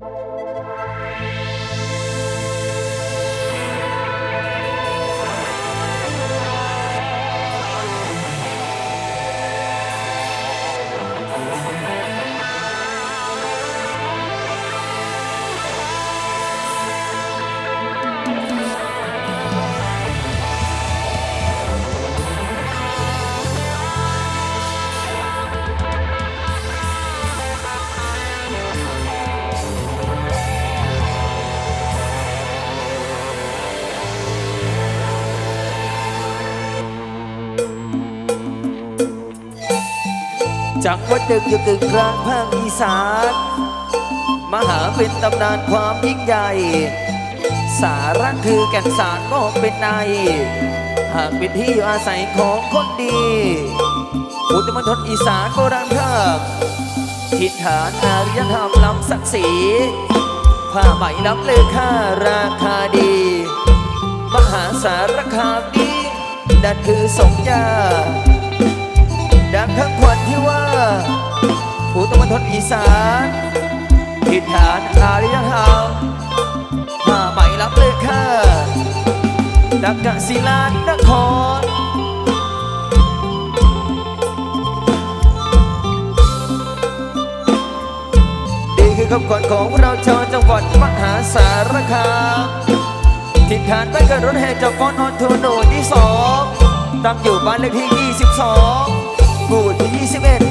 Música จังหวัดดึกอยู่กึ่งกลางภาคอีสานมหาเป็นตำนานความยิ่งใหญ่ สาระคือแก่นสารก็เป็นใน หากเป็นที่อยู่อาศัยของคนดีอุตมณฑลอีสานโบราณภาคทิศฐานอารยธรรมล้ำศักดิ์ศรีผ้าไหมล้ำเลอค่าราคาดี มหาสารคามนี้นั่นคือสงยา ดังทั้งควันที่ว่า ผู้ตะวันทนอีสานทิศฐานอารยธรรมมาใหม่รับเลยค่ะดังกะศิลานนครนี่คือคำขวัญของเราชาวจังหวัดมหาสารคามทิศฐานบ้านเกิดรถแห่จากฟอนออนทัวโนที่สองตั้งอยู่บ้านเลขที่ 22 หมู่ที่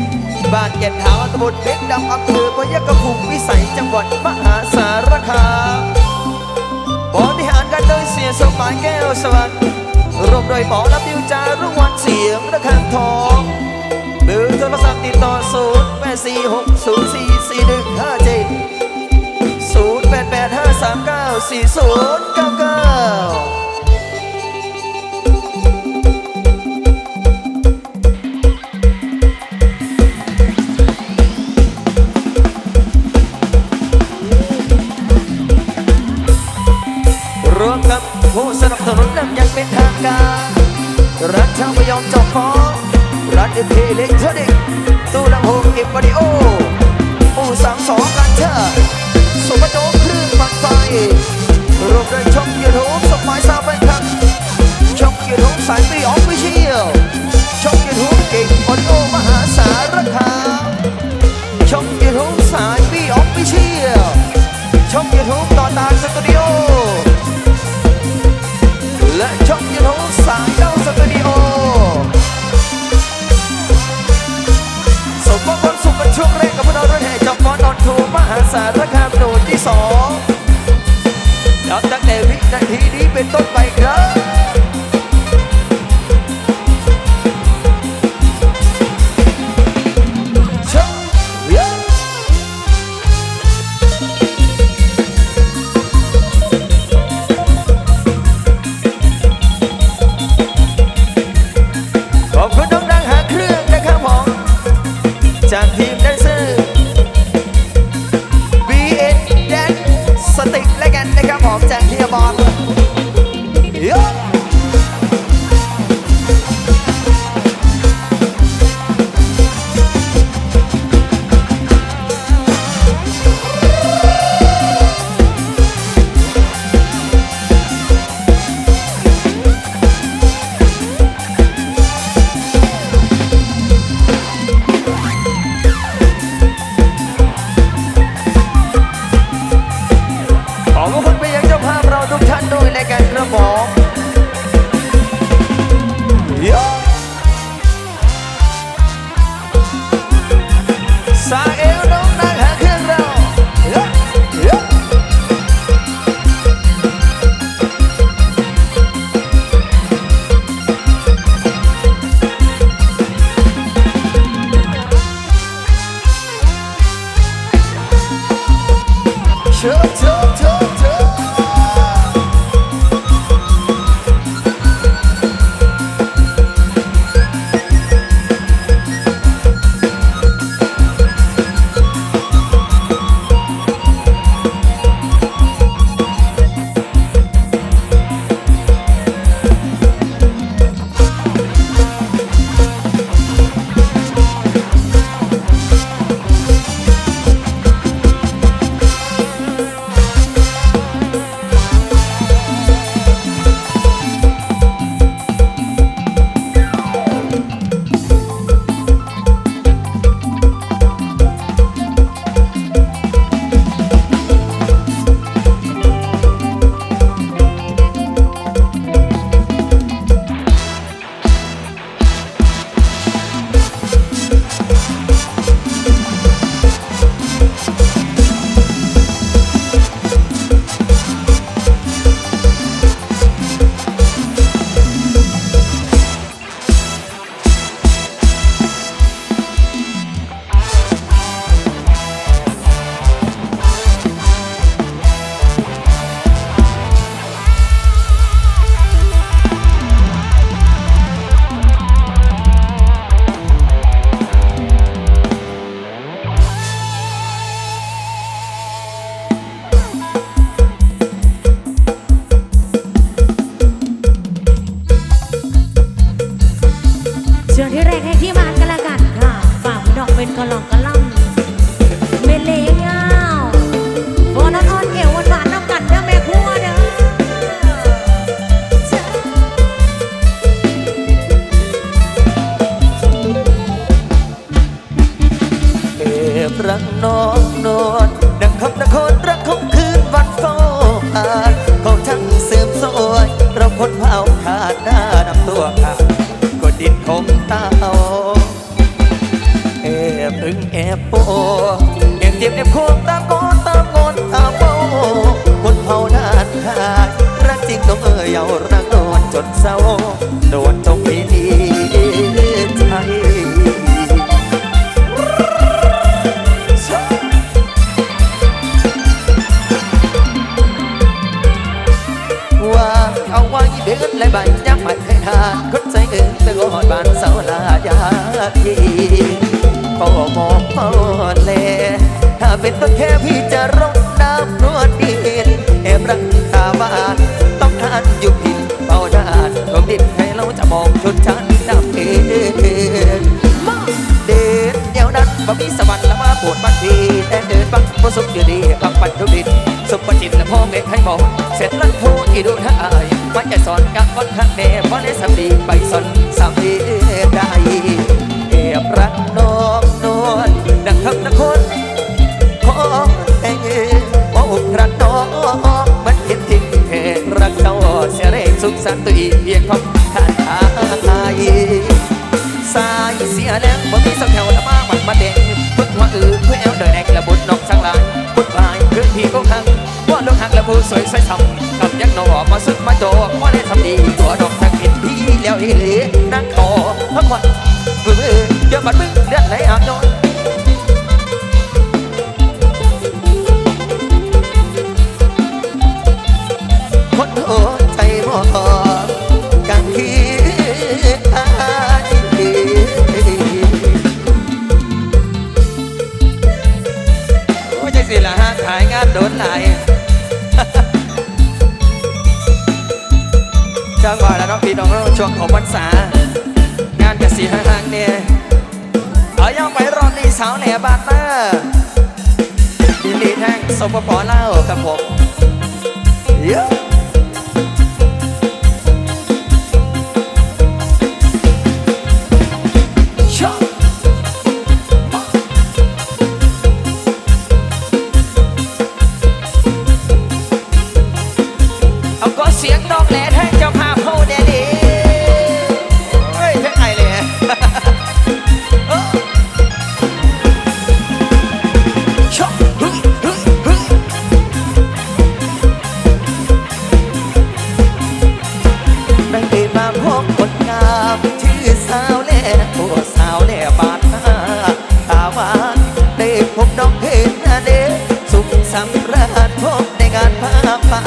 21 บ้านแก่นเทาตำบลเบ็กดำอำเภอพยัคฆภูมิวิสัยจังหวัดมหาสารคามบริหารกันโดยเสียสมหมายแก้วสวัสดิ์รวมโดยหมอรับดิวจารุวันเสียงระฆังทองเบอร์โทรศัพท์ติดต่อ0 8 4 6 0 4 4 1 5 7 0 8 8 5 3 9 4 0 9 9าสารคามโดดที่สองนับตั้งแต่วินาทีนี้เป็นต้นไปครับาบาต้องทานอยู่ผิดเบาดานของดินให้เราจะมองชนชั้นดำเองมาเดินเดียวนั้นบ่มีสวรรค์ละมาปวดบัดทีแต่เดินบังบ่สุขอยู่ดีบังปันทุดินสุขประจิตและพ่อเมฆให้บอกเสร็จแล้วพูดอีดูท่าอายว่าจะสอนกับคนข้างเนเพราะได้สำดีไปสอนสำดีได้เอบรักน้องนวลดังคำตะคน รงสุขสันตัวอีเพียงพอขาดอายสายเสียแล้วบ่มีสักแถวละมาหมันมาเด้งพึ่งว่าอือเพื่อแอลเดินแอกละบุญนอกสังลายบุญบายคือพี่ก็หังว่าลูกหักละผู้สวยใส่ทำกับยักษ์หนอมาสุดมาโจว่าได้ทำดีตัวดอกทางเห็นพี่แล้วอีหลีนั่งคอพักผ่อนมือเยอะบัดมึงเลือดไหลอาบนอนคนหัวใจมอง กันที่อายโอ้ยใจสิละฮะขายงานโดนหลายจังหวะแล้วน้องพี่น้องเราช่วงของพรรษางานกสีห่างๆเนี่ยเอาย่องไปรอบนี้สาวแหล่บ้านมาดินดีแท่งสปปเล่าวครับผมำราชพบในงานผ้าป่า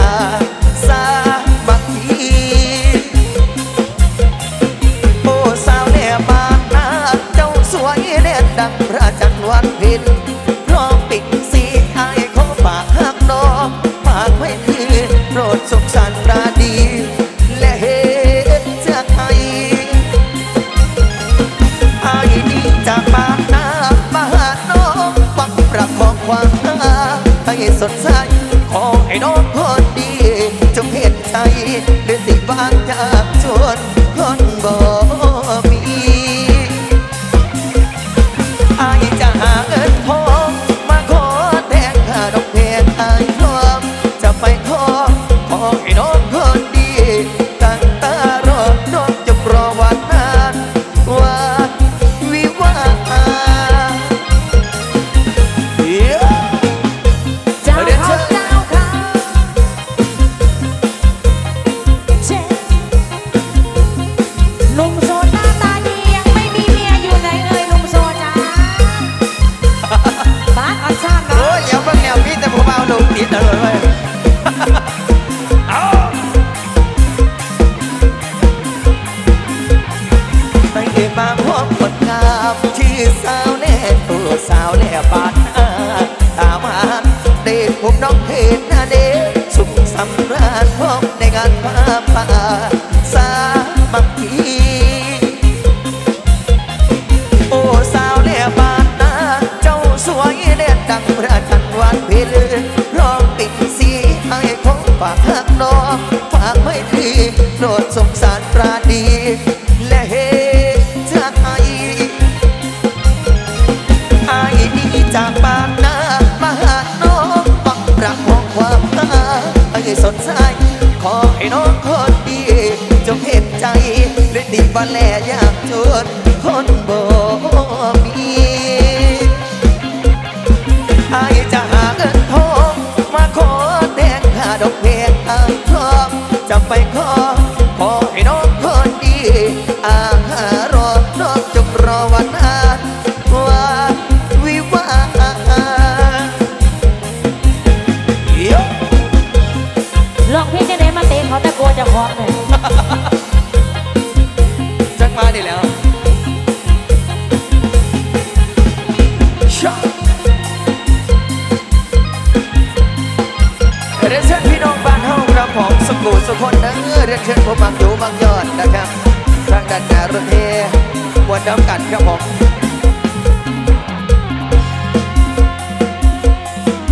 ครั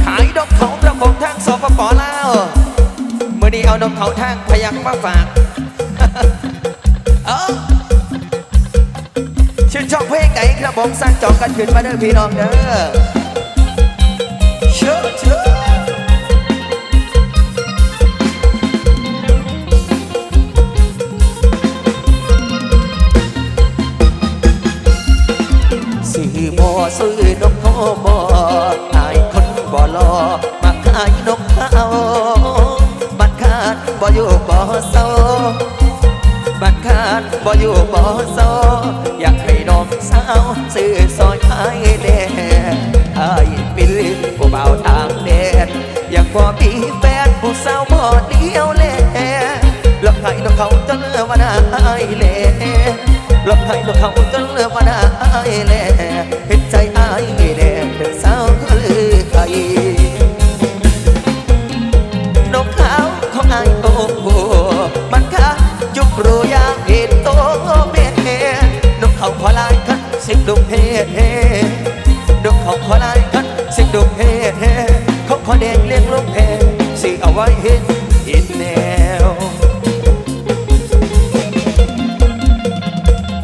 ขายดอกเขาประคงทางสปปลาวเมื่อนี้เอาดอกเขาทางพยักมาฝากเออชื่นชอบเพลงไหนครับผมสร้างจองกันขึ้นมาเด้อพี่น้องเด้อเชิญเชิญ ซื้อนกโทบอตายคนบ่ลอมาขายนกเขาบัดขาดบ่อยู่บ่เศร้าบัดขาดบ่อยู่บ่เศร้าอยากให้น้องสาวซื้อซอยไอ้แดงไอ้ปิลผู้เบาทางแดนอยากบ่มีแฟนผู้สาวบ่เดียวแลหลอกให้นกเขาจนเลือวันไอ้แลหลอกให้นกเขาจน ดุเฮเฮดุเขาขอลายกันสิดุเฮเฮเขาขอแดงเลี้ยงลูกเฮสิเอาไว้เห็ดอินแนว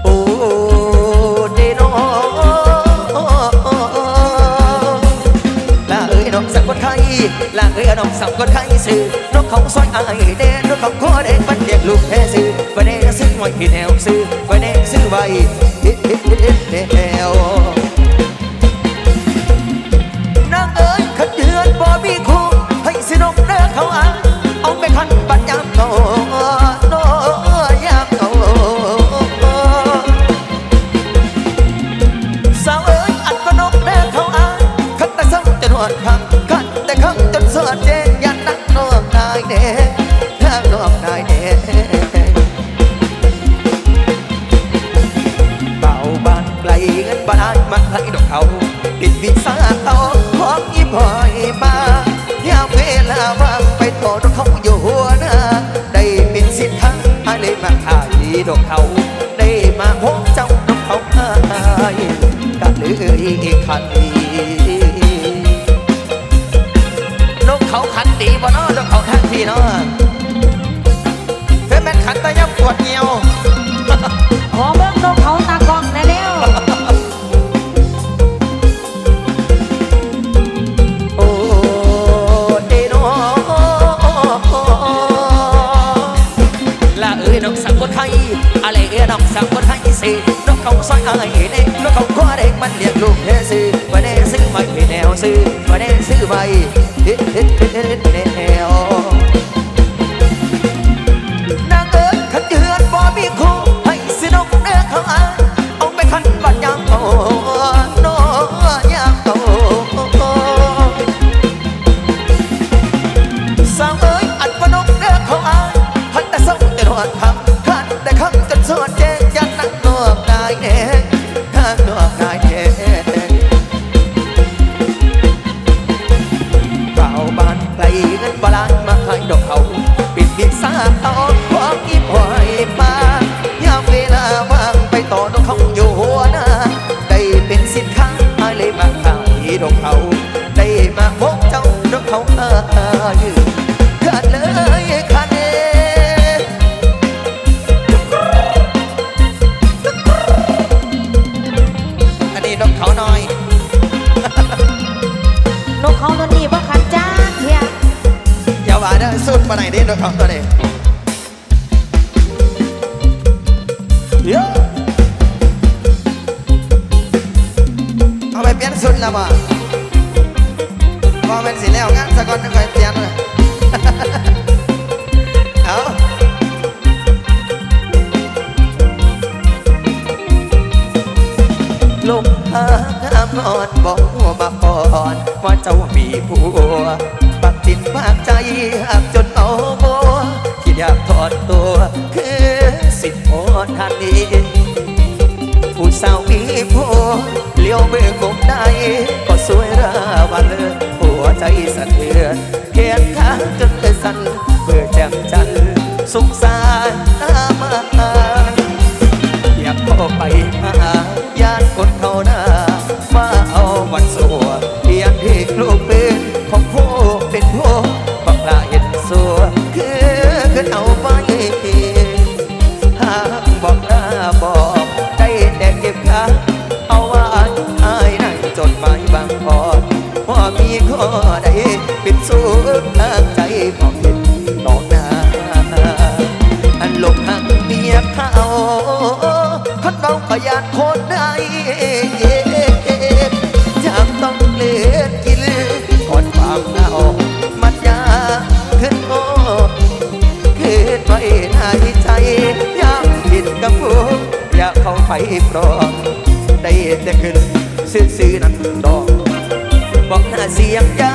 โอ้เดนอลาเอ้ยน้องสักคนไทยลาเอ้ยน้องสักคนไทยสื่อนกเขาซอยไอายเดนนกเขาขอแดงปันเด็กลูกเฮสื่อไปเดซื้อไว้ที่แนวสื่อไปเดซื้อไว้ é, é, é, é, é, é, é, é, é, ơi nông sản con hay à lệ nông sản con hay gì nó không soi à lệ nè nó không có để mình liền luôn thế gì và nên sư mày thì nèo sư và nên sư mày hít hít hít hít nèo ตอ ไดเป็นสูงทางใจมองเห็นดอกน้าอันหลบหักเมียเขาคนเราขยันคนใดจำต้องเลือนกินก่อนความเหงามัดยาขึ้นโง่ขึ้นไปในใจยากผิดกับผู้อยากเข้าไปปลอมได้แต่ขึ้นซื่อๆนั้นดอก I siap kau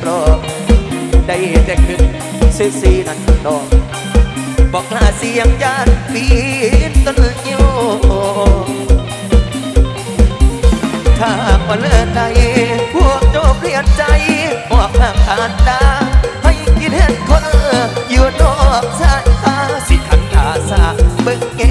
ปลอบได้แต่ขึ้นซื้อซีนั่นดอกบอกลาเสียงยานปีนต้นยิ้ถ้าว่าเลิกได้พวกโจเปลี่ยนใจบอกห้ามขาดตาให้กินเห็นคนอยู่นอกสายตาสิขันตาสาเบิ่งเง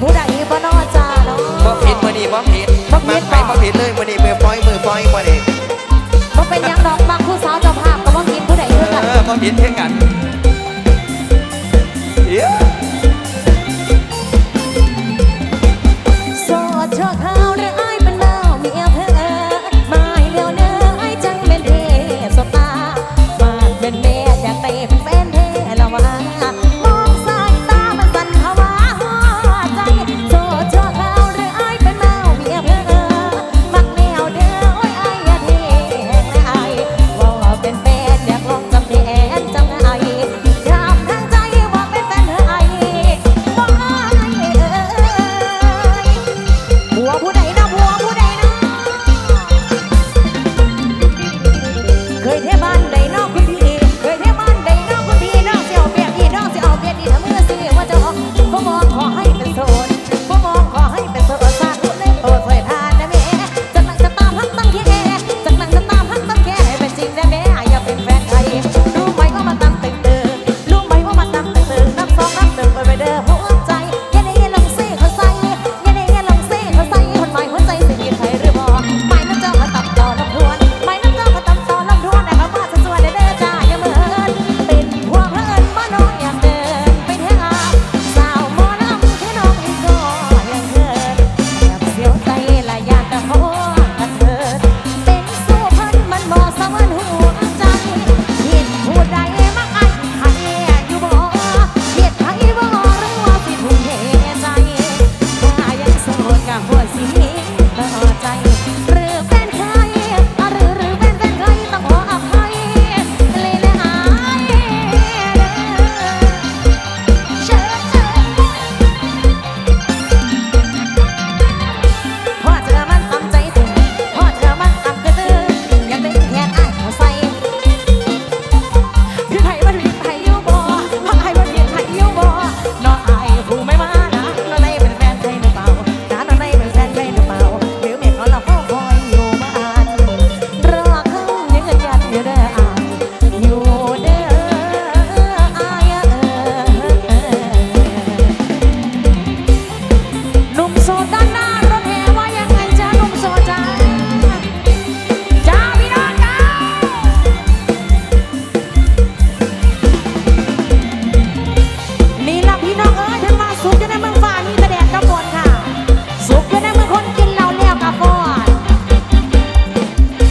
ผู้ใดบ่นอจ้าเนาะบ่ผิดมือนี่บ่ผิดบ่ผิดไปบ่ผิดเลยมือนี่มือปล่อยมือปล่อยมือนี่บ่เป็นยังดอกบางผู้สาวเจ้าภาพก็บ่ผิดผู้ใดเพื่อนกันบ่ผิดเพื่อนกัน Yeah.